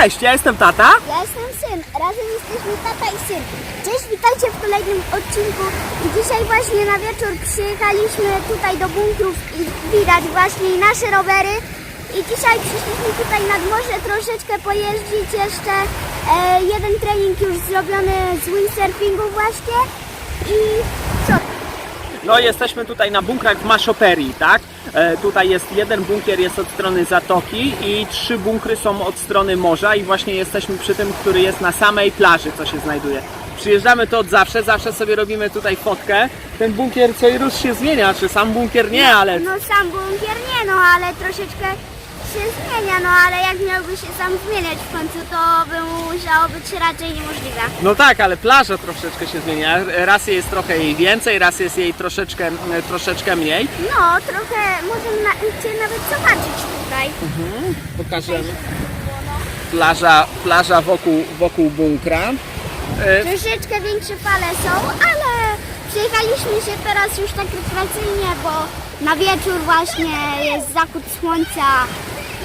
cześć, ja jestem tata. Ja jestem syn, razem jesteśmy tata i syn. Cześć, witajcie w kolejnym odcinku. Dzisiaj właśnie na wieczór przyjechaliśmy tutaj do bunkrów i widać właśnie nasze rowery. I dzisiaj przyszliśmy tutaj nad morze troszeczkę pojeździć jeszcze. E, jeden trening już zrobiony z windsurfingu właśnie. I? No jesteśmy tutaj na bunkrach w Maszoperii, tak? E, tutaj jest jeden bunkier jest od strony zatoki i trzy bunkry są od strony morza i właśnie jesteśmy przy tym, który jest na samej plaży, co się znajduje. Przyjeżdżamy tu od zawsze, zawsze sobie robimy tutaj fotkę. Ten bunkier co i rusz się zmienia, czy sam bunkier nie, ale No sam bunkier nie no, ale troszeczkę się zmienia, no ale jak miałby się sam zmieniać w końcu, to by musiało być raczej niemożliwe. No tak, ale plaża troszeczkę się zmienia. Raz jest trochę jej więcej, raz jest jej troszeczkę, troszeczkę mniej. No, trochę możemy na, cię nawet zobaczyć tutaj. Pokażemy. Plaża, plaża wokół, wokół bunkra. E, Troszeczkę większe fale są, ale przyjechaliśmy się teraz już tak rekreacyjnie, bo na wieczór właśnie jest zachód słońca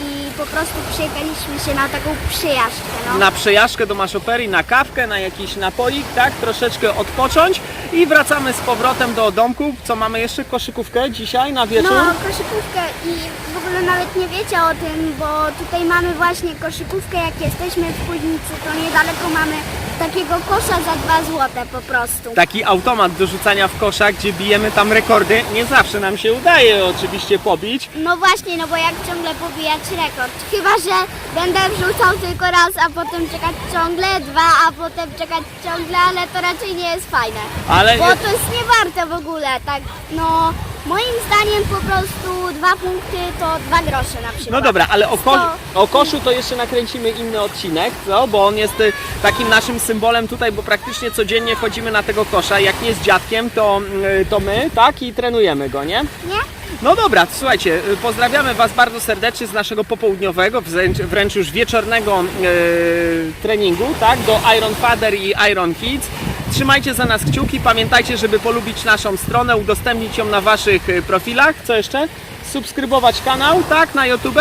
i po prostu przyjechaliśmy się na taką przyjażdżkę. No. na przejażdżkę do Maszoperii, na kawkę, na jakiś napoik, tak? Troszeczkę odpocząć i wracamy z powrotem do domku. Co mamy jeszcze? Koszykówkę dzisiaj na wieczór? No, koszykówkę i w ogóle nawet nie wiecie o tym, bo tutaj mamy właśnie koszykówkę, jak jesteśmy w Kuźnicy, to niedaleko mamy takiego kosza za 2 złote po prostu. Taki automat do rzucania w kosza, gdzie bijemy tam rekordy. Nie zawsze nam się udaje oczywiście pobić. No właśnie, no bo jak ciągle pobijać rekord. Chyba, że będę wrzucał tylko raz, a potem czekać ciągle dwa, a potem czekać ciągle, ale to raczej nie jest fajne. Ale Bo to jest niewarte w ogóle, tak, no moim zdaniem po prostu dwa punkty to dwa grosze na przykład. No dobra, ale o, ko- o koszu to jeszcze nakręcimy inny odcinek, no, bo on jest y, takim naszym symbolem tutaj, bo praktycznie codziennie chodzimy na tego kosza. Jak nie z dziadkiem, to, y, to my, tak? I trenujemy go, nie? Nie? No dobra, słuchajcie, y, pozdrawiamy Was bardzo serdecznie z naszego popołudniowego, wręcz, wręcz już wieczornego y, treningu, tak? Do Iron Father i Iron Kids. Trzymajcie za nas kciuki, pamiętajcie, żeby polubić naszą stronę, udostępnić ją na Waszych y, profilach. Co jeszcze? Subskrybować kanał, tak? Na YouTube,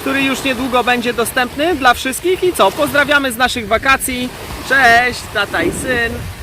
który już niedługo będzie dostępny dla wszystkich. I co? Pozdrawiamy z naszych wakacji. Cześć, tata i syn.